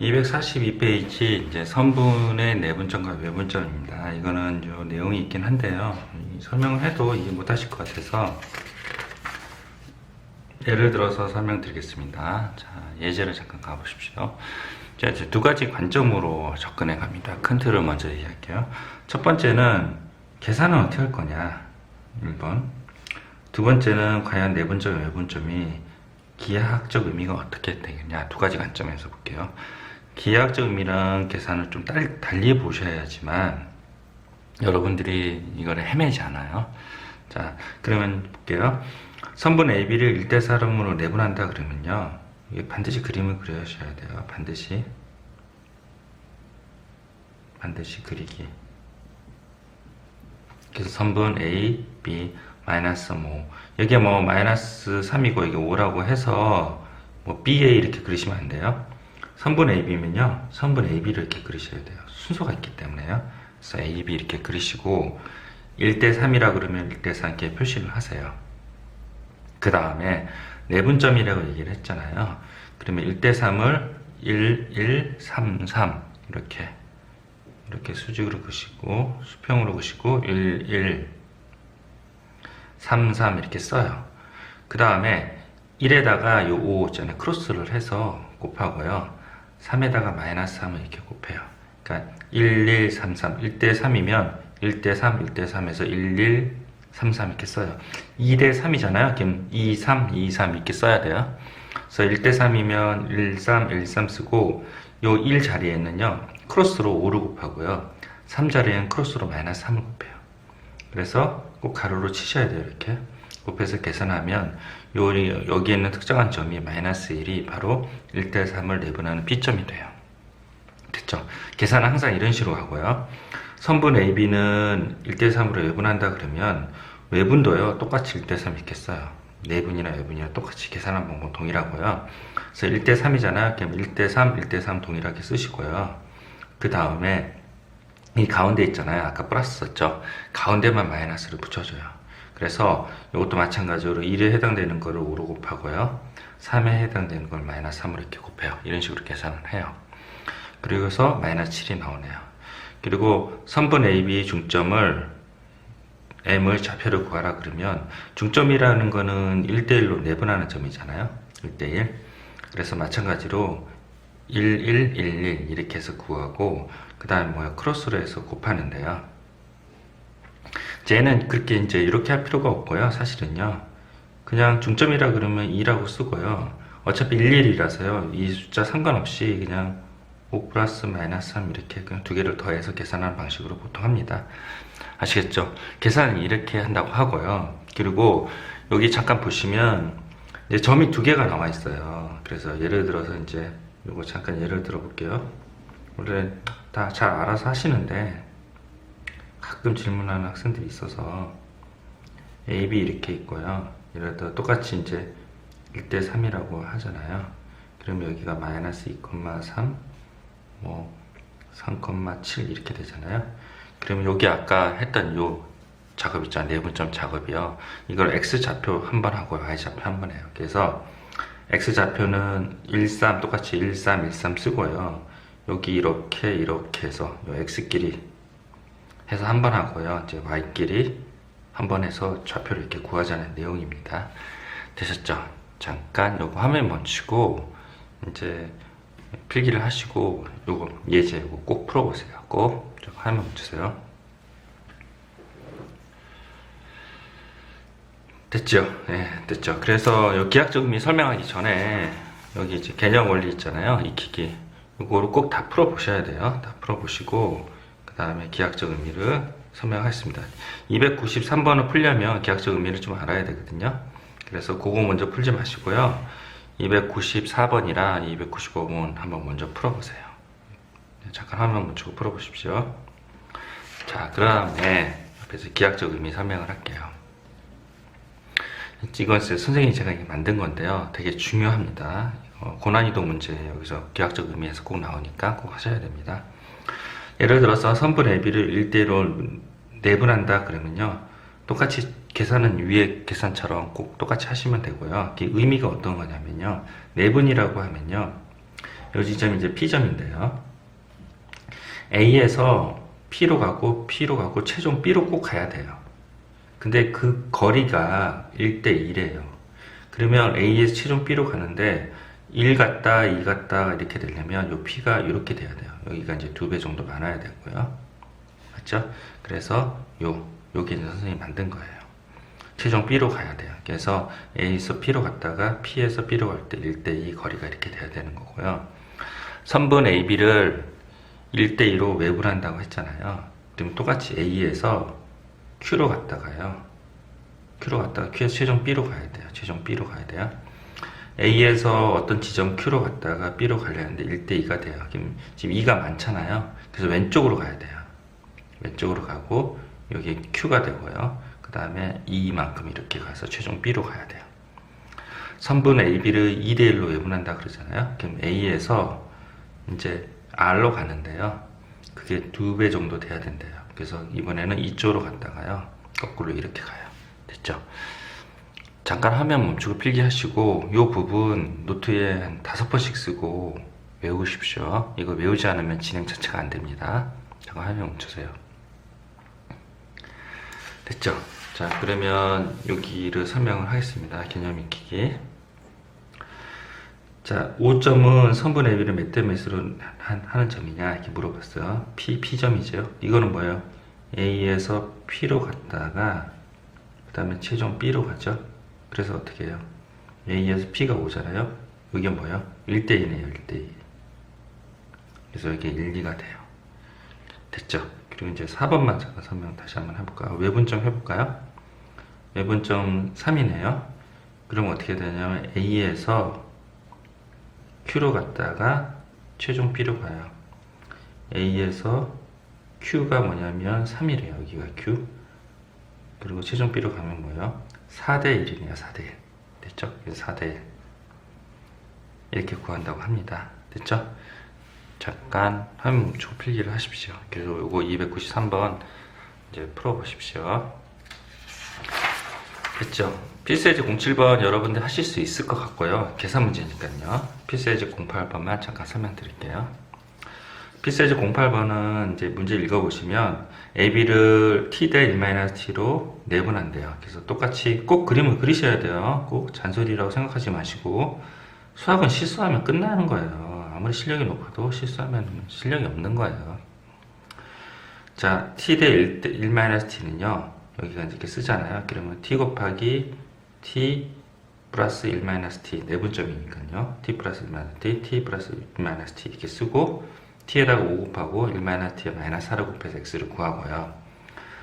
242페이지 이제 선분의 내분점과 외분점입니다. 이거는 요 내용이 있긴 한데요. 이 설명을 해도 이해 못 하실 것 같아서 예를 들어서 설명드리겠습니다. 자, 예제를 잠깐 가보십시오. 자, 이제 두 가지 관점으로 접근해 갑니다. 큰 틀을 먼저 얘기할게요. 첫 번째는 계산은 어떻게 할 거냐. 1번. 두 번째는 과연 내분점, 외분점이 기하학적 의미가 어떻게 되겠냐. 두 가지 관점에서 볼게요. 기하학적 의미랑 계산을 좀 딸- 달리 보셔야지만 여러분들이 이거를 헤매지 않아요. 자, 그러면 볼게요. 선분 AB를 1대 4름으로 내분한다 그러면요. 반드시 그림을 그려주셔야 돼요. 반드시. 반드시 그리기. 그래서 선분 A, B, 마이너스 5. 여기에 뭐 마이너스 3이고 이게 5라고 해서 뭐 BA 이렇게 그리시면 안 돼요. 선분 AB면요. 선분 AB를 이렇게 그리셔야 돼요. 순서가 있기 때문에요. 그래서 AB 이렇게 그리시고 1대 3이라 그러면 1대 3 이렇게 표시를 하세요. 그 다음에 내분점이라고 얘기를 했잖아요. 그러면 1대 3을 1, 1, 3, 3 이렇게 이렇게 수직으로 그시고 수평으로 그시고 1, 1, 3, 3 이렇게 써요. 그 다음에 1에다가 요 5 있잖아요. 크로스를 해서 곱하고요. 3에다가 마이너스 3을 이렇게 곱해요. 그러니까 1, 1, 3, 3. 1대 3이면 1대 3, 1대 3에서 1, 1, 3, 3 이렇게 써요. 2대 3이잖아요. 그럼 2, 3, 2, 3 이렇게 써야 돼요. 그래서 1대 3이면 1, 3, 1, 3 쓰고 요 1 자리에는요. 크로스로 5를 곱하고요. 3 자리에는 크로스로 마이너스 3을 곱해요. 그래서 꼭 가로로 치셔야 돼요. 이렇게. 곱해서 계산하면 요, 여기에 있는 특정한 점이 마이너스 1이 바로 1대 3을 내분하는 B점이 돼요. 됐죠? 계산은 항상 이런 식으로 하고요. 선분 AB는 1대 3으로 외분한다 그러면 외분도요. 똑같이 1대 3 이렇게 써요. 내분이나 외분이나 똑같이 계산한 방법 동일하고요. 그래서 1대 3이잖아요. 그럼 1대 3, 1대 3 동일하게 쓰시고요. 그 다음에 이 가운데 있잖아요. 아까 플러스 썼죠. 가운데만 마이너스를 붙여줘요. 그래서 이것도 마찬가지로 1에 해당되는 거를 5로 곱하고요. 3에 해당되는 걸 마이너스 3으로 이렇게 곱해요. 이런 식으로 계산을 해요. 그리고서 마이너스 7이 나오네요. 그리고 선분 AB 중점을 M을 좌표를 구하라 그러면 중점이라는 거는 1대1로 내분하는 점이잖아요. 1대1. 그래서 마찬가지로 1, 1, 1, 1 이렇게 해서 구하고 그 다음에 뭐야 크로스로 해서 곱하는데요. 쟤는 그렇게 이제 이렇게 할 필요가 없고요. 사실은요. 그냥 중점이라 그러면 2라고 쓰고요. 어차피 11이라서요. 이 숫자 상관없이 그냥 5 플러스 마이너스 3 이렇게 그냥 두 개를 더해서 계산하는 방식으로 보통 합니다. 아시겠죠? 계산은 이렇게 한다고 하고요. 그리고 여기 잠깐 보시면 이제 점이 두 개가 나와 있어요. 그래서 예를 들어서 이제 이거 잠깐 예를 들어 볼게요. 원래 다 잘 알아서 하시는데 가끔 질문하는 학생들이 있어서 A, B 이렇게 있고요. 예를 들어 똑같이 이제 1대 3이라고 하잖아요. 그럼 여기가 마이너스 2,3, 뭐 3,7 이렇게 되잖아요. 그러면 여기 아까 했던 요 작업 있잖아요. 내분점 작업이요. 이걸 X 좌표 한 번 하고 Y 좌표 한 번 해요. 그래서 X 좌표는 13 똑같이 13, 13 쓰고요. 여기 이렇게 이렇게 해서 요 X끼리 해서 한 번 하고요. 이제 Y끼리 한 번 해서 좌표를 이렇게 구하자는 내용입니다. 되셨죠? 잠깐 요거 화면 멈추고 이제 필기를 하시고 요거 예제 요거 꼭 풀어보세요. 꼭 화면 멈추세요. 됐죠? 네, 됐죠. 그래서 요 기하적 의미 설명하기 전에 여기 이제 개념 원리 있잖아요. 익히기. 이거를 꼭 다 풀어보셔야 돼요. 다 풀어보시고 그 다음에 기하적 의미를 설명하겠습니다. 293번을 풀려면 기하적 의미를 좀 알아야 되거든요. 그래서 그거 먼저 풀지 마시고요. 294번이랑 295번 한번 먼저 풀어보세요. 네, 잠깐 화면 멈추고 풀어보십시오. 자, 그 다음에 옆에서 기하적 의미 설명을 할게요. 이건 선생님이 제가 만든 건데요. 되게 중요합니다. 어, 고난이도 문제 여기서 기하적 의미에서 꼭 나오니까 꼭 하셔야 됩니다. 예를 들어서 선분 AB를 1대1로 내분한다 그러면요. 똑같이 계산은 위에 계산처럼 꼭 똑같이 하시면 되고요. 이 의미가 어떤 거냐면요. 내분이라고 하면요. 요 지점이 이제 P점인데요. A에서 P로 가고 P로 가고 최종 B로 꼭 가야 돼요. 근데 그 거리가 1대 1이에요. 그러면 A에서 최종 B로 가는데 1 갔다 2 갔다 이렇게 되려면 요 P가 이렇게 돼야 돼요. 여기가 이제 두 배 정도 많아야 되고요. 맞죠? 그래서 요 이제 선생님이 만든 거예요. 최종 B로 가야 돼요. 그래서 A에서 P로 갔다가 P에서 B로 갈 때 1대 2 거리가 이렇게 돼야 되는 거고요. 선분 AB를 1대 2로 외분한다고 했잖아요. 그럼 똑같이 A에서 Q로 갔다가요. Q로 갔다가 Q에서 최종 B로 가야 돼요. 최종 B로 가야 돼요. A에서 어떤 지점 Q로 갔다가 B로 가려는데 1대 2가 돼요. 그럼 지금 2가 많잖아요. 그래서 왼쪽으로 가야 돼요. 왼쪽으로 가고 여기 Q가 되고요. 그 다음에 2만큼 이렇게 가서 최종 B로 가야 돼요. 선분 AB를 2대 1로 외분한다 그러잖아요. 그럼 A에서 이제 R로 가는데요. 그게 두 배 정도 돼야 된대요. 그래서 이번에는 이쪽으로 갔다가요. 거꾸로 이렇게 가요. 됐죠? 잠깐 화면 멈추고 필기하시고 이 부분 노트에 한 다섯 번씩 쓰고 외우십시오. 이거 외우지 않으면 진행 자체가 안 됩니다. 잠깐 화면 멈추세요. 됐죠? 자, 그러면 여기를 설명을 하겠습니다. 개념 익히기. 자, 5점은 선분 AB를 몇 대 몇으로 한- 하는 점이냐 이렇게 물어봤어요. P, P점이죠. 이거는 뭐예요? A에서 P로 갔다가 그 다음에 최종 B로 가죠. 그래서 어떻게 해요? A에서 P가 오잖아요. 이게 뭐예요? 1대2네요. 1대2. 그래서 이게 1, 2가 돼요. 됐죠? 그리고 이제 4번만 잠깐 설명 다시 한번 해볼까요? 외분점 해볼까요? 외분점 3이네요. 그럼 어떻게 되냐면 A에서 Q로 갔다가 최종 B로 가요. A에서 Q가 뭐냐면 3이래요. 여기가 Q. 그리고 최종 B로 가면 뭐예요? 4대 1이네요. 4대 1. 됐죠? 그래서 4대 1. 이렇게 구한다고 합니다. 됐죠? 잠깐 화면 멈추고 필기를 하십시오. 그래서 요거 293번 이제 풀어보십시오. 됐죠? 필세지 07번 여러분들 하실 수 있을 것 같고요. 계산 문제니까요. 필세지 08번만 잠깐 설명드릴게요. 필세지 08번은 이제 문제 읽어보시면 AB를 t 대 1-t로 내분한대요. 그래서 똑같이 꼭 그림을 그리셔야 돼요. 꼭 잔소리라고 생각하지 마시고 수학은 실수하면 끝나는 거예요. 아무리 실력이 높아도 실수하면 실력이 없는 거예요. 자, t 대 1, 1-t는요. 여기가 이렇게 쓰잖아요. 그러면 t 곱하기 t 플러스 1-t 내분점이니까요. t 플러스 1-t, t 플러스 1-t 이렇게 쓰고 t에다가 5 곱하고 1-t에 마이너스 4를 곱해서 x를 구하고요.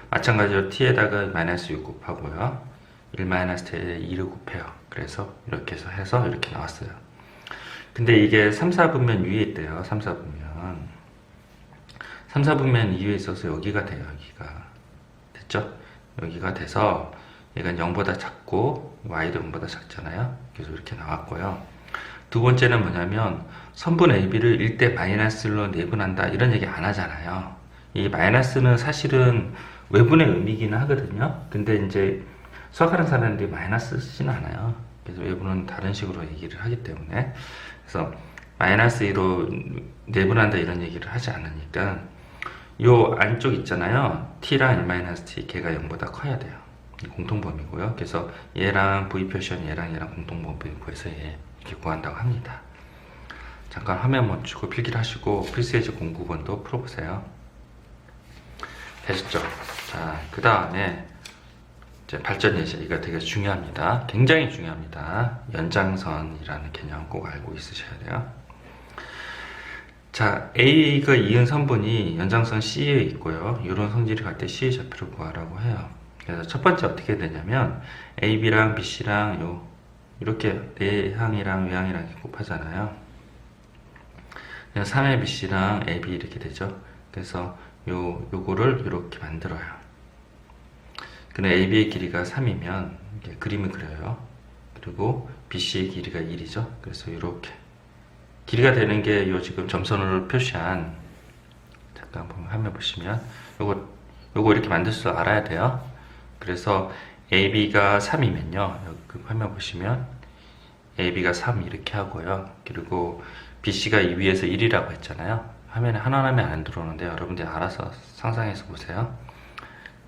마찬가지로 t에다가 마이너스 6 곱하고요. 1-t에 2를 곱해요. 그래서 이렇게 해서 해서 이렇게 나왔어요. 근데 이게 3, 4분면 위에 있대요. 3, 4분면. 3, 4분면 위에 있어서 여기가 돼요. 여기가. 됐죠? 여기가 돼서 얘가 0보다 작고 y도 0보다 작잖아요. 그래서 이렇게 나왔고요. 두 번째는 뭐냐면 선분 AB를 1대 마이너스로 내분한다 이런 얘기 안 하잖아요. 이 마이너스는 사실은 외분의 의미기는 하거든요. 근데 이제 수학하는 사람들이 마이너스 쓰지는 않아요. 그래서 외분은 다른 식으로 얘기를 하기 때문에 그래서 마이너스 2로 내분한다 이런 얘기를 하지 않으니까 요 안쪽 있잖아요. t랑 1-t 걔가 0보다 커야 돼요. 이 공통범위고요. 그래서 얘랑 v 표시는 얘랑 얘랑 공통범위 구해서 얘 이렇게 구한다고 합니다. 잠깐 화면 멈추고 필기를 하시고 필수예제 공부번도 풀어보세요. 되셨죠? 자, 그 다음에 이제 발전 예제 이거 되게 중요합니다. 굉장히 중요합니다. 연장선이라는 개념 꼭 알고 있으셔야 돼요. 자, A가 이은 선분이 연장선 C에 있고요. 이런 성질이 갈 때 C의 좌표를 구하라고 해요. 그래서 첫 번째 어떻게 되냐면 AB랑 BC랑 요 이렇게 내항이랑 외항이랑 곱하잖아요. 그냥 3의 BC랑 AB 이렇게 되죠. 그래서 요 요거를 이렇게 만들어요. 그럼 AB의 길이가 3이면 이렇게 그림을 그려요. 그리고 BC의 길이가 1이죠. 그래서 이렇게 길이가 되는 게 요 지금 점선으로 표시한 잠깐 보면 화면 보시면 요거 요거 이렇게 만들 줄 알아야 돼요. 그래서 AB가 3이면요. 여기 그 화면 보시면 AB가 3 이렇게 하고요. 그리고 BC가 이 위에서 1이라고 했잖아요. 화면에 하나하나 안 들어오는데 여러분들이 알아서 상상해서 보세요.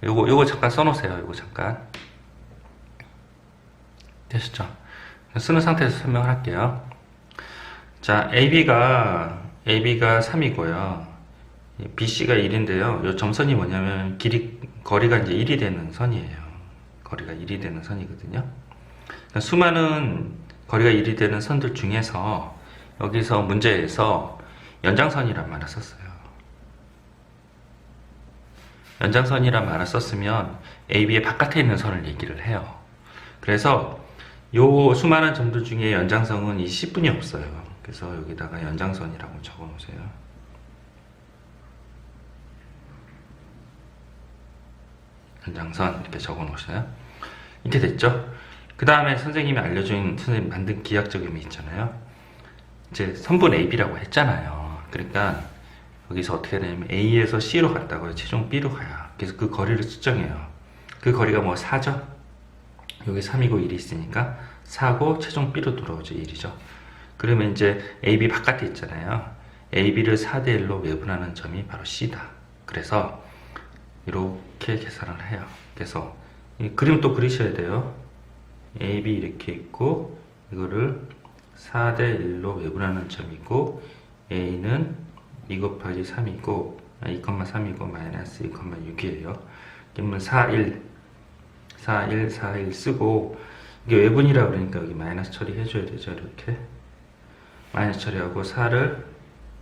요거 요거 잠깐 써놓으세요. 요거 잠깐 되셨죠? 쓰는 상태에서 설명을 할게요. 자, AB가 AB가 3이고요. BC가 1인데요. 요 점선이 뭐냐면 길이 거리가 이제 1이 되는 선이에요. 거리가 1이 되는 선이거든요. 그러니까 수많은 거리가 1이 되는 선들 중에서 여기서 문제에서 연장선이란 말을 썼어요. 연장선이란 말을 썼으면 AB의 바깥에 있는 선을 얘기를 해요. 그래서 요 수많은 점들 중에 연장선은 이 10분이 없어요. 그래서 여기다가 연장선이라고 적어 놓으세요. 연장선 이렇게 적어 놓으세요. 이렇게 됐죠? 그 다음에 선생님이 알려준 선생님 만든 기하적 의미 있잖아요. 이제 선분 AB라고 했잖아요. 그러니까 여기서 어떻게 되냐면 A에서 C로 갔다고요. 최종 B로 가요. 그래서 그 거리를 측정해요. 그 거리가 뭐 4죠? 여기 3이고 1이 있으니까 4고 최종 B로 돌아오죠. 1이죠. 그러면 이제 AB 바깥에 있잖아요. AB를 4대 1로 외분하는 점이 바로 C다. 그래서 이렇게 계산을 해요. 그래서 이 그림 또 그리셔야 돼요. AB 이렇게 있고 이거를 4대 1로 외분하는 점이고 A는 2 곱하기 3이고 2,3이고 마이너스 2,6이에요. 그러면 4, 1, 4, 1, 4, 1 쓰고 이게 외분이라 그러니까 여기 마이너스 처리해줘야 되죠. 이렇게 마이너스 처리하고 4를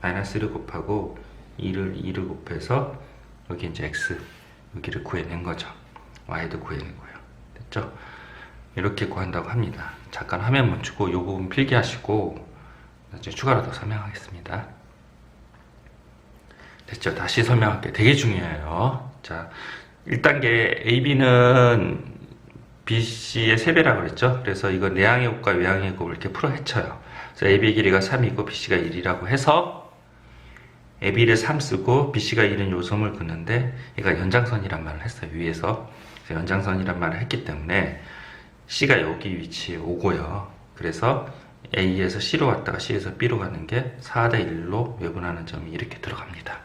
마이너스 1을 곱하고 2를 2를 곱해서 여기 이제 x 여기를 구해낸 거죠. y도 구해낸 거예요. 됐죠? 이렇게 구한다고 합니다. 잠깐 화면 멈추고 이 부분 필기하시고 나중에 추가로 더 설명하겠습니다. 됐죠? 다시 설명할게요. 되게 중요해요. 자, 1단계 AB는 BC의 3배라고 그랬죠? 그래서 이거 내항의 곱과 외항의 곱을 이렇게 풀어 헤쳐요. 그래서 AB의 길이가 3이고 BC가 1이라고 해서 AB를 3 쓰고 BC가 1은 요점을 긋는데 얘가 연장선이란 말을 했어요. 위에서. 연장선이란 말을 했기 때문에 C가 여기 위치에 오고요. 그래서 A에서 C로 갔다가 C에서 B로 가는 게 4대 1로 외분하는 점이 이렇게 들어갑니다.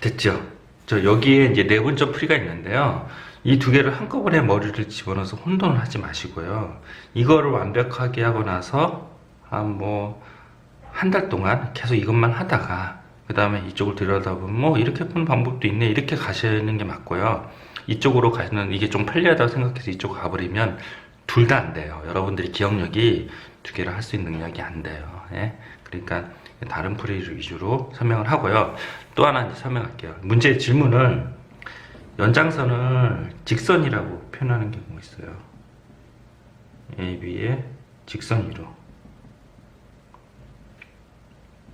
됐죠? 저 여기에 이제 내분점 풀이가 있는데요. 이 두 개를 한꺼번에 머리를 집어넣어서 혼돈을 하지 마시고요. 이거를 완벽하게 하고 나서 한 뭐 한 달 동안 계속 이것만 하다가 그 다음에 이쪽을 들여다보면 뭐 이렇게 푸는 방법도 있네 이렇게 가시는 게 맞고요. 이쪽으로 가시는 이게 좀 편리하다고 생각해서 이쪽으로 가버리면 둘 다 안 돼요. 여러분들이 기억력이 두 개를 할 수 있는 능력이 안 돼요. 예? 그러니까 다른 풀이를 위주로 설명을 하고요. 또 하나 이제 설명할게요. 문제 질문을 연장선을 직선이라고 표현하는 경우가 있어요. AB의 직선 위로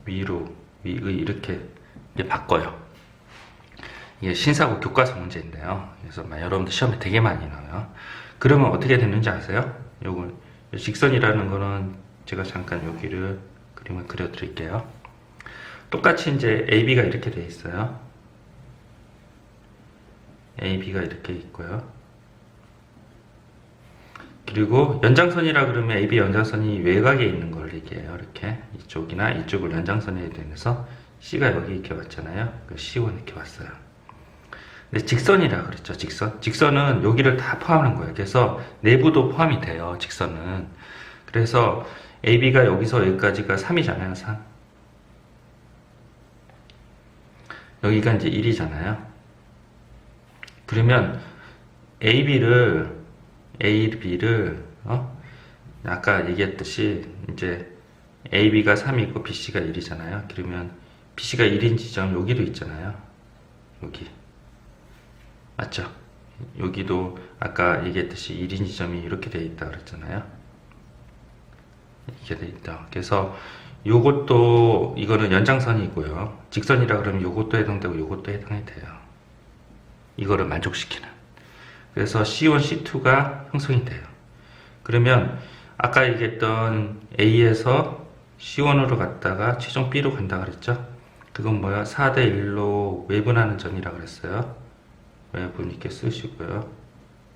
위로 위의 이렇게 바꿔요. 이게 신사고 교과서 문제인데요. 그래서 막 여러분들 시험에 되게 많이 나와요. 그러면 어떻게 되는지 아세요? 요걸 직선이라는 거는 제가 잠깐 여기를 그림을 그려드릴게요. 똑같이 이제 AB가 이렇게 돼 있어요. AB가 이렇게 있고요. 그리고 연장선이라 그러면 AB 연장선이 외곽에 있는 걸 얘기해요. 이렇게 이쪽이나 이쪽을 연장선에 대해서 C가 여기 이렇게 왔잖아요. 그 C1 이렇게 왔어요. 근데 직선이라 그랬죠. 직선. 직선은 여기를 다 포함하는 거예요. 그래서 내부도 포함이 돼요. 직선은. 그래서 AB가 여기서 여기까지가 3이잖아요. 3. 여기가 이제 1이잖아요. 그러면 AB를 AB를 어? 아까 얘기했듯이 이제 AB가 3이고 BC가 1이잖아요. 그러면 BC가 1인 지점 여기도 있잖아요. 여기 맞죠? 여기도 아까 얘기했듯이 1인 지점이 이렇게 돼 있다 그랬잖아요. 이렇게 돼 있다. 그래서 요것도 이거는 연장선이고요. 직선이라 그러면 요것도 해당되고 요것도 해당이 돼요. 이거를 만족시키는. 그래서 C1, C2가 형성이 돼요. 그러면 아까 얘기했던 A에서 C1으로 갔다가 최종 B로 간다 그랬죠? 그건 뭐야? 4대 1로 외분하는 점이라 그랬어요. 이렇게 쓰시고요.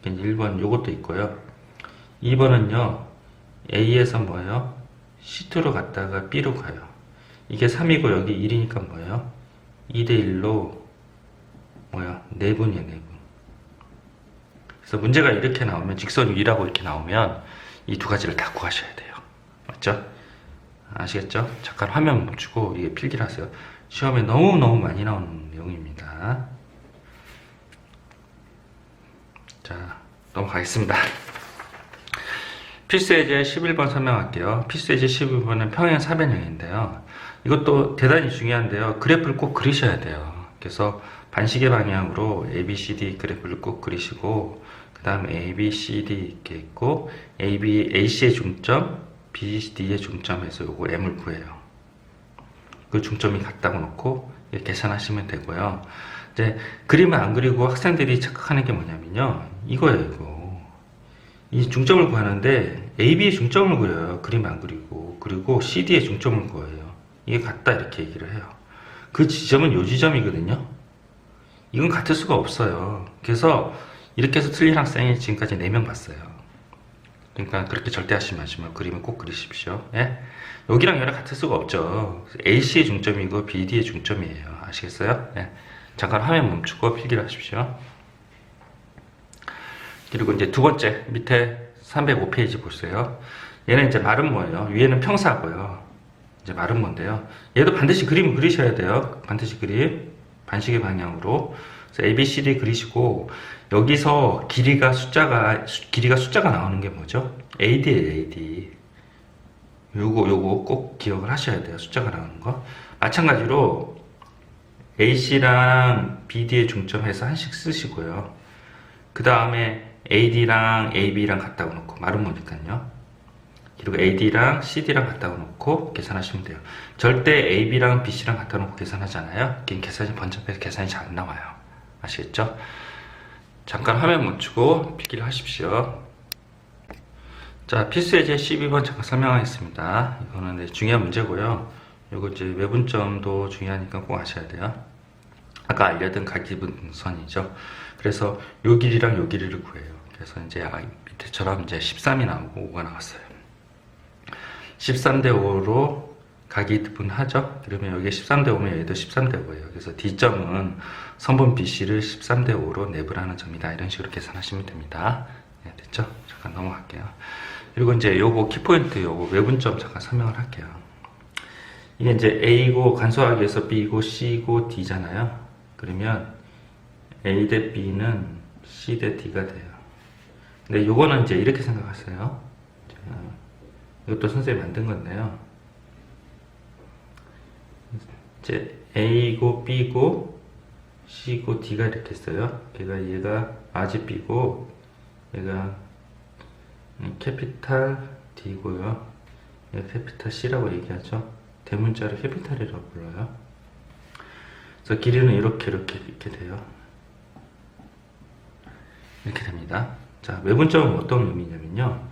1번 요것도 있고요. 2번은요. A에서 뭐예요? C2로 갔다가 B로 가요. 이게 3이고 여기 1이니까 뭐예요? 2대 1로 뭐야? 4분이에요, 4분. 그래서 문제가 이렇게 나오면 직선 위라고 이렇게 나오면 이 두 가지를 다 구하셔야 돼요. 맞죠? 아시겠죠? 잠깐 화면 멈추고 이게 필기를 하세요. 시험에 너무너무 많이 나오는 내용입니다. 자, 넘어가겠습니다. 필수예제 11번 설명할게요. 필수예제 11번은 평행 사변형인데요. 이것도 대단히 중요한데요. 그래프를 꼭 그리셔야 돼요. 그래서 반시계 방향으로 ABCD 그래프를 꼭 그리시고 그 다음 ABCD 이렇게 있고 AB, AC의 중점, BD의 중점에서 요거 M을 구해요. 그 중점이 같다고 놓고 계산하시면 되고요. 이제 그림을 안 그리고 학생들이 착각하는 게 뭐냐면요. 이거예요, 이거. 이 중점을 구하는데 AB의 중점을 구해요. 그림 안 그리고. 그리고 CD의 중점을 구해요. 이게 같다 이렇게 얘기를 해요. 그 지점은 요 지점이거든요. 이건 같을 수가 없어요. 그래서 이렇게 해서 틀린 학생이 지금까지 4명 봤어요. 그러니까 그렇게 절대 하지 마시고 그림을 꼭 그리십시오. 예? 여기랑 여기랑 같을 수가 없죠. AC의 중점이고 BD의 중점이에요. 아시겠어요? 예. 잠깐 화면 멈추고 필기를 하십시오. 그리고 이제 두 번째 밑에 305페이지 보세요. 얘는 이제 마름모예요. 위에는 평사고요. 이제 마름모인데요. 얘도 반드시 그림을 그리셔야 돼요. 반드시 그림. 반시계 방향으로. A, B, C, D 그리시고 여기서 길이가 숫자가 수- 길이가 숫자가 나오는 게 뭐죠? AD예요, AD. 요거 요거 꼭 기억을 하셔야 돼요. 숫자가 나오는 거. 마찬가지로 AC랑 BD의 중점에서 한씩 쓰시고요. 그 다음에 AD랑 AB랑 같다고 놓고 말은 뭐니까요. 그리고 AD랑 CD랑 같다고 놓고 계산하시면 돼요. 절대 AB랑 BC랑 같다 놓고 계산하잖아요. 그게 계산이 번잡해서 계산이 잘 안 나와요. 아시겠죠? 잠깐 화면 멈추고 필기를 하십시오. 자, 필수예제 12번 잠깐 설명하겠습니다. 이거는 네, 중요한 문제고요. 이거 이제 외분점도 중요하니까 꼭 아셔야 돼요. 아까 알려둔 각기분선이죠. 그래서 요 길이랑 요 길이를 구해요. 그래서 이제 아, 밑에처럼 이제 13이 나오고 5가 나왔어요. 13대 5로 각이 분하죠. 그러면 여기 13대 5면 여기도 13대 5예요. 그래서 D점은 선분 BC를 13대 5로 내분하는 점이다. 이런 식으로 계산하시면 됩니다. 네, 됐죠? 잠깐 넘어갈게요. 그리고 이제 요거 키포인트 요거 외분점 잠깐 설명을 할게요. 이게 이제 A고 간소하기 위해서 B고 C고 D잖아요. 그러면 A 대 B는 C 대 D가 돼요. 근데 요거는 이제 이렇게 생각하세요. 자, 이것도 선생님이 만든 건데요. 이제 A고 B고 C고 D가 이렇게 있어요. 걔가 얘가 아지 B고 얘가 음, 캐피탈 D고요. 얘가 캐피탈 C라고 얘기하죠. 대문자를 캐피탈이라고 불러요. 그래서 길이는 이렇게 이렇게 이렇게 돼요. 이렇게 됩니다. 자, 외분점은 어떤 의미냐면요.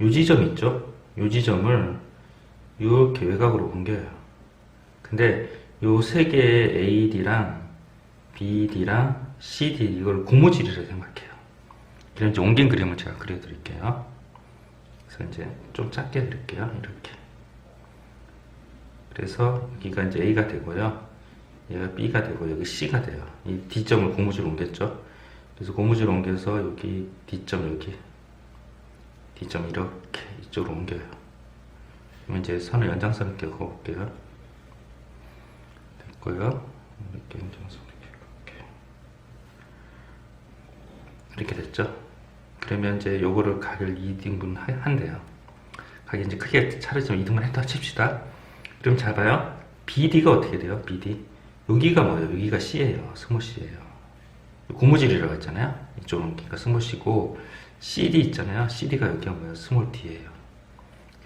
요 지점 있죠? 요 지점을 이렇게 외곽으로 옮겨요. 근데 요 세 개의 AD랑 BD랑 CD 이걸 고무줄이라고 생각해요. 그럼 이제 옮긴 그림을 제가 그려드릴게요. 그래서 이제 좀 작게 그릴게요. 이렇게. 그래서 여기가 이제 A가 되고요. 얘가 B가 되고 여기 C가 돼요. 이 D점을 고무줄 옮겼죠. 그래서 고무줄 옮겨서 여기 D점 여기 D점 이렇게 이쪽으로 옮겨요. 그러면 이제 선을 연장선 이렇게 그어볼게요. 됐고요. 이렇게 연장선 이렇게 이렇게 됐죠. 그러면 이제 요거를 각을 2등분 한대요. 각이 이제 크게 차례점 2등분 했다 칩시다. 그럼 잘 봐요. BD가 어떻게 돼요? BD. 여기가 뭐예요? 여기가 C예요. 스몰 C예요. 고무줄이라고 했잖아요. 이쪽은 여기가 스몰 C고 CD 있잖아요. CD가 여기가 뭐예요? 스몰 D예요.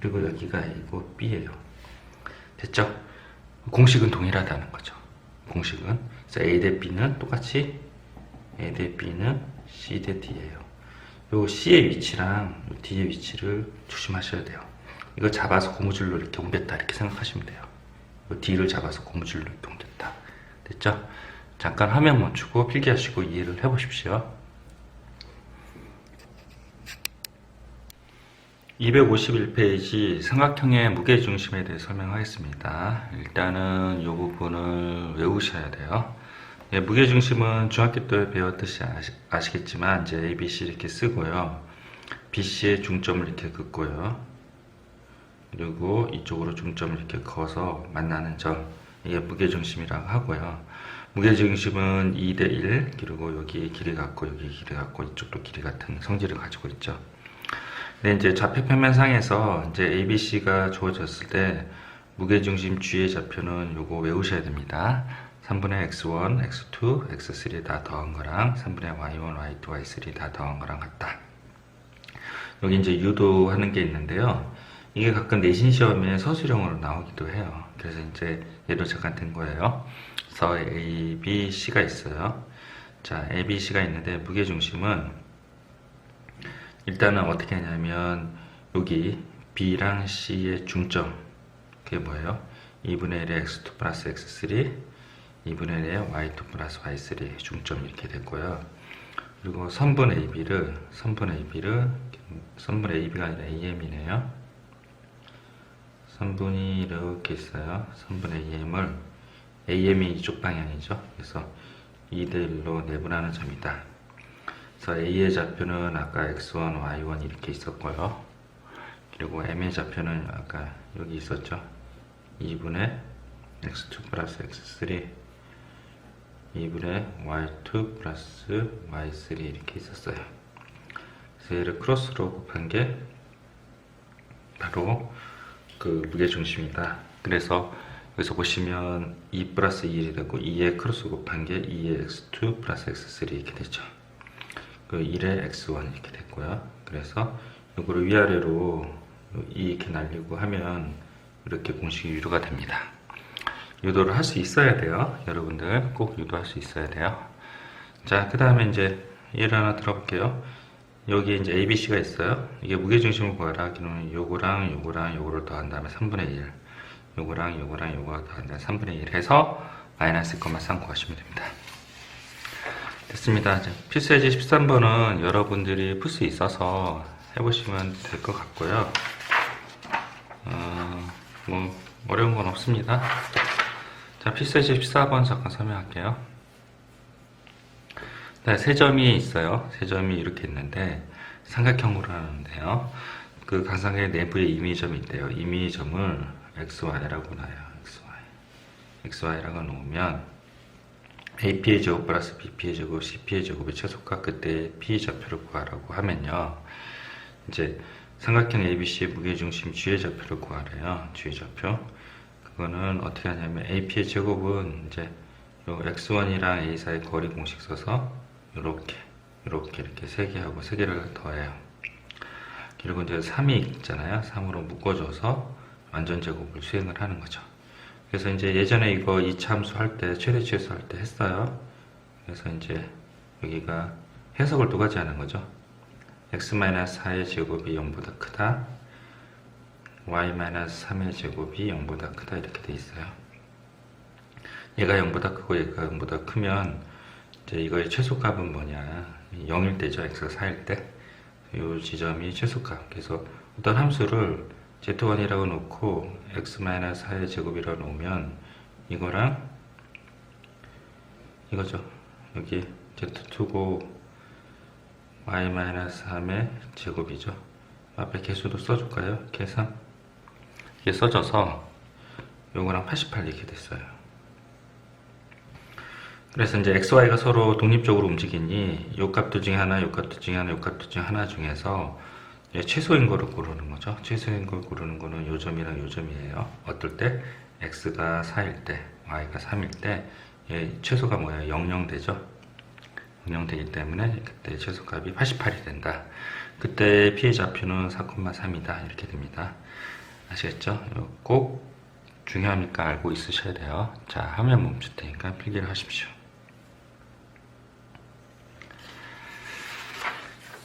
그리고 여기가 A고 B예요. 됐죠? 공식은 동일하다는 거죠. 공식은. 그래서 A 대 B는 똑같이 A 대 B는 C 대 D예요. 요 C의 위치랑 요 D의 위치를 조심하셔야 돼요. 이거 잡아서 고무줄로 이렇게 옮겼다 이렇게 생각하시면 돼요. 요 D를 잡아서 고무줄로 이렇게 옮겼다. 됐죠? 잠깐 화면 멈추고 필기하시고 이해를 해보십시오. 251페이지 삼각형의 무게중심에 대해 설명하겠습니다. 일단은 이 부분을 외우셔야 돼요. 예, 무게중심은 중학교 때 배웠듯이 아시, 겠지만 이제 ABC 이렇게 쓰고요. BC의 중점을 이렇게 긋고요. 그리고 이쪽으로 중점을 이렇게 그어서 만나는 점. 이게 무게중심이라고 하고요. 무게중심은 2대1, 그리고 여기 길이 같고, 여기 길이 같고, 이쪽도 길이 같은 성질을 가지고 있죠. 근데 이제 좌표 평면상에서 이제 ABC가 주어졌을 때 무게중심 G의 좌표는 요거 외우셔야 됩니다. 3분의 x1, x2, x3 다 더한 거랑 3분의 y1, y2, y3 다 더한 거랑 같다. 여기 이제 유도하는 게 있는데요. 이게 가끔 내신 시험에 서술형으로 나오기도 해요. 그래서 이제 얘도 잠깐 든 거예요. 그래서 A, B, C가 있어요. 자, A, B, C가 있는데 무게중심은 일단은 어떻게 하냐면 여기 B랑 C의 중점 그게 뭐예요? 2분의 1의 x2 플러스 x3 2분의 1의 y2 플러스 y3 중점 이렇게 됐고요. 그리고 선분 AB를 선분 AB를 선분 AB가 아니라 AM이네요. 선분이 이렇게 있어요. 선분 AM을 AM이 이쪽 방향이죠. 그래서 2대 1로 내분하는 점이다. 그래서 A의 좌표는 아까 x1, y1 이렇게 있었고요. 그리고 M의 좌표는 아까 여기 있었죠. 2분의 x2 플러스 x3 2분의 y2 플러스 y3 이렇게 있었어요. 그래서 얘를 크로스로 곱한 게 바로 그 무게중심이다. 그래서 여기서 보시면 2 플러스 1이 되고 2의 크로스 곱한 게 2의 x2 플러스 x3 이렇게 되죠. 그 1의 x1 이렇게 됐고요. 그래서 이거를 위아래로 이렇게 날리고 하면 이렇게 공식이 유도가 됩니다. 유도를 할 수 있어야 돼요. 여러분들 꼭 유도할 수 있어야 돼요. 자, 그 다음에 이제 예를 하나 들어볼게요. 여기 이제 ABC가 있어요. 이게 무게중심을 구하라. 그러면 요거랑 요거랑 요거를 더한 다음에 3분의 1. 요거랑 요거랑 요거 다음에 3분의 1 해서 마이너스 1,3 구하시면 됩니다. 됐습니다. 자, 필수예제 13번은 여러분들이 풀 수 있어서 해보시면 될 것 같고요. 어, 뭐 어려운 건 없습니다. 자, 필수예제 14번 잠깐 설명할게요. 네, 세 점이 있어요. 세 점이 이렇게 있는데 삼각형으로 하는데요. 그 가상의 내부에 임의점이 있대요. 임의점을 xy라고 놔요. xy. xy라고 놓으면 AP의 제곱 플러스 BP의 제곱, CP의 제곱의 최소값 그때 P 좌표를 구하라고 하면요. 이제 삼각형 ABC의 무게중심 G의 좌표를 구하래요. G의 좌표. 그거는 어떻게 하냐면 AP의 제곱은 이제 요 X1이랑 A 사이 거리 공식 써서 이렇게 이렇게 이렇게 세 개 하고 세 개를 더해요. 그리고 이제 3이 있잖아요. 3으로 묶어줘서 완전 제곱을 수행을 하는 거죠. 그래서 이제 예전에 이거 이차 함수 할 때 최대 최소 할 때 했어요. 그래서 이제 여기가 해석을 두 가지 하는 거죠. x-4의 제곱이 0보다 크다. y-3의 제곱이 0보다 크다 이렇게 돼 있어요. 얘가 0보다 크고 얘가 0보다 크면 이제 이거의 최소값은 뭐냐 0일 때죠 x가 4일 때 이 지점이 최소값 그래서 어떤 함수를 z1이라고 놓고 x-4의 제곱이라고 놓으면 이거랑 이거죠. 여기 z2고 y-3의 제곱이죠. 앞에 개수도 써줄까요? 계산? 이게 써져서 요거랑 88 이렇게 됐어요. 그래서 이제 xy가 서로 독립적으로 움직이니 요 값들 중에 하나, 요 값들 중에 하나, 요 값들 중에 하나 중에서 예, 최소인 거를 고르는 거죠. 최소인 걸 고르는 거는 요 점이랑 요 점이에요. 어떨 때 x가 4일 때, y가 3일 때 예, 최소가 뭐예요? 00 되죠. 00 되기 때문에 그때 최소값이 88이 된다. 그때 피해 좌표는 4,3이다. 이렇게 됩니다. 아시겠죠? 꼭 중요하니까 알고 있으셔야 돼요. 자, 화면 멈출 테니까 필기를 하십시오.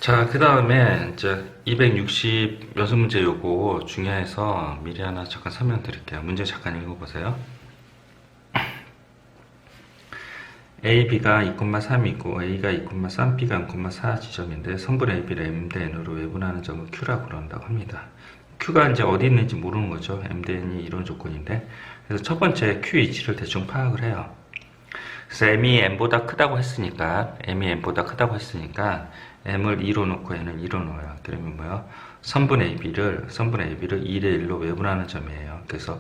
자, 그 다음에 이제 260 연습 문제 요거 중요해서 미리 하나 잠깐 설명 드릴게요. 문제 잠깐 읽어보세요. A, B가 2,3이고 A가 2,3, B가 0,4 지점인데 선분 A, B를 M 대 N으로 외분하는 점을 Q라고 그런다고 합니다. Q가 이제 어디 있는지 모르는 거죠. M 대 N이 이런 조건인데 그래서 첫 번째 Q 위치를 대충 파악을 해요. 그래서 M이 M보다 크다고 했으니까 M이 M보다 크다고 했으니까 M을 2로 놓고 N을 2로 넣어요. 그러면 뭐요? 선분 AB를 선분 AB를 2대 1로 외분하는 점이에요. 그래서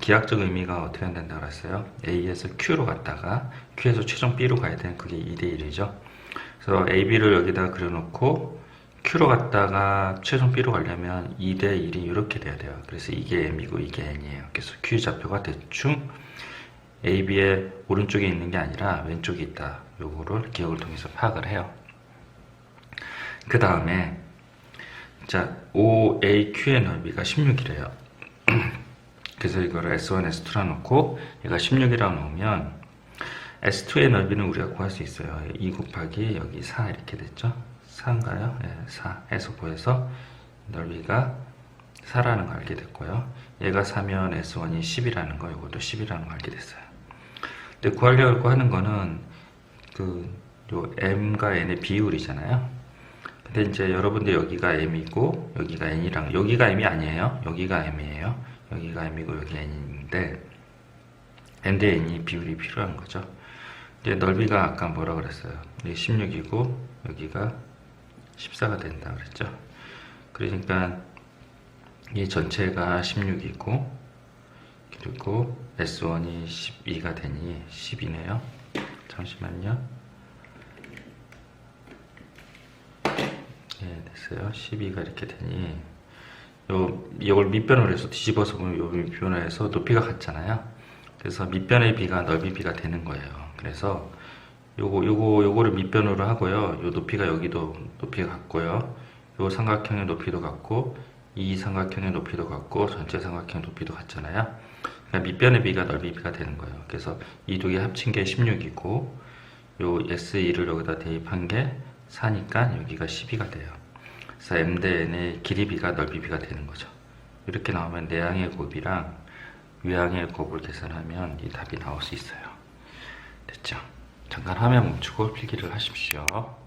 기하적 의미가 어떻게 된다고 그랬어요? A에서 Q로 갔다가 Q에서 최종 B로 가야 되는 그게 2대 1이죠. 그래서 AB를 여기다 그려놓고 Q로 갔다가 최종 B로 가려면 2대 1이 이렇게 돼야 돼요. 그래서 이게 M이고 이게 N이에요. 그래서 Q 좌표가 대충 AB의 오른쪽에 있는 게 아니라 왼쪽에 있다. 요거를 기억을 통해서 파악을 해요. 그 다음에 자 OAQ의 넓이가 16이래요. 그래서 이거를 S1, S2라 놓고 얘가 16이라고 놓으면 S2의 넓이는 우리가 구할 수 있어요. 2 곱하기 여기 4 이렇게 됐죠? 4인가요? 네, 4 해서 보여서 넓이가 4라는 걸 알게 됐고요. 얘가 4면 S1이 10이라는 거, 이것도 10이라는 걸 알게 됐어요. 근데 구하려고 하는 거는 그 요 M과 N의 비율이잖아요. 근데 이제 여러분들 여기가 M이고 여기가 N이랑 여기가 M이 아니에요. 여기가 M이에요. 여기가 M이고 여기 N인데 M 대 N이 비율이 필요한 거죠. 이제 넓이가 아까 뭐라 그랬어요? 이게 16이고 여기가 14가 된다 그랬죠. 그러니까 이 전체가 16이고 그리고 S1이 12가 되니 10이네요. 잠시만요. 예, 됐어요. 12가 이렇게 되니 요 이걸 밑변을 해서 뒤집어서 보면 요 밑변을 해서 높이가 같잖아요. 그래서 밑변의 비가 넓이 비가 되는 거예요. 그래서 요거 요거 요거를 밑변으로 하고요. 요 높이가 여기도 높이가 같고요. 요 삼각형의 높이도 같고 이 삼각형의 높이도 같고 전체 삼각형 높이도 같잖아요. 그러니까 밑변의 비가 넓이 비가 되는 거예요. 그래서 이 두 개 합친 게 16이고 요 S2를 여기다 대입한 게 4니까 여기가 12가 돼요. 그래서 M 대 N의 길이 비가 넓이 비가 되는 거죠. 이렇게 나오면 내항의 곱이랑 위항의 곱을 계산하면 이 답이 나올 수 있어요. 됐죠? 잠깐 화면 멈추고 필기를 하십시오.